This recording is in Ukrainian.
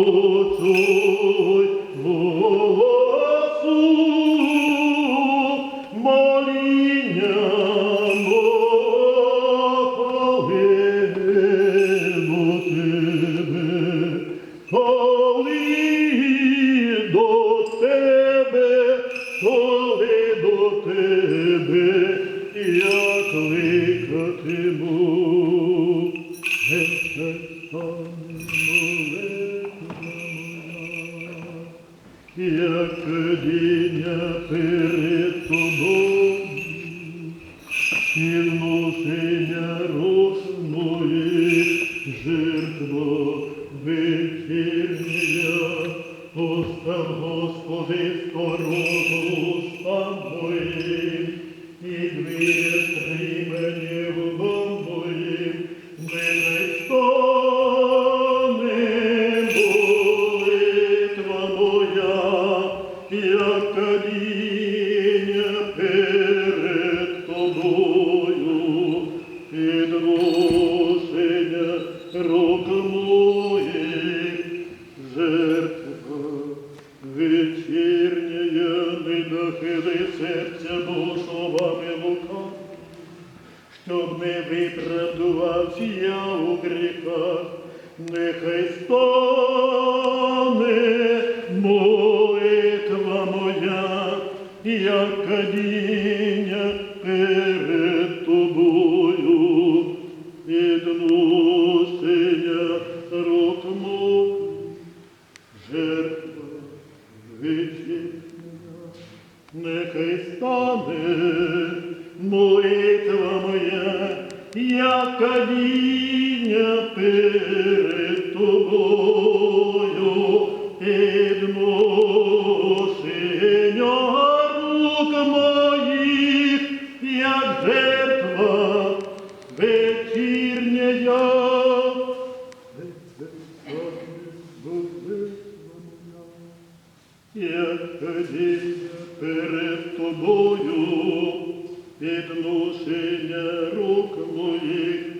Почуй як діння перед тобою, Сильношення рук моїх, жертва вечірня, Господи, скороту уста моїм, і приймені в дом рук моїх, жертва вечірня, не нахили серця душовами лука, щоб не виправдувався я у гріхах, нехай стане молитва моя, як моїх, жертва вечірня. Нехай стане молитва моя, як кадіння перед тобою, Як ходіння перед тобою, відношення рук моїх,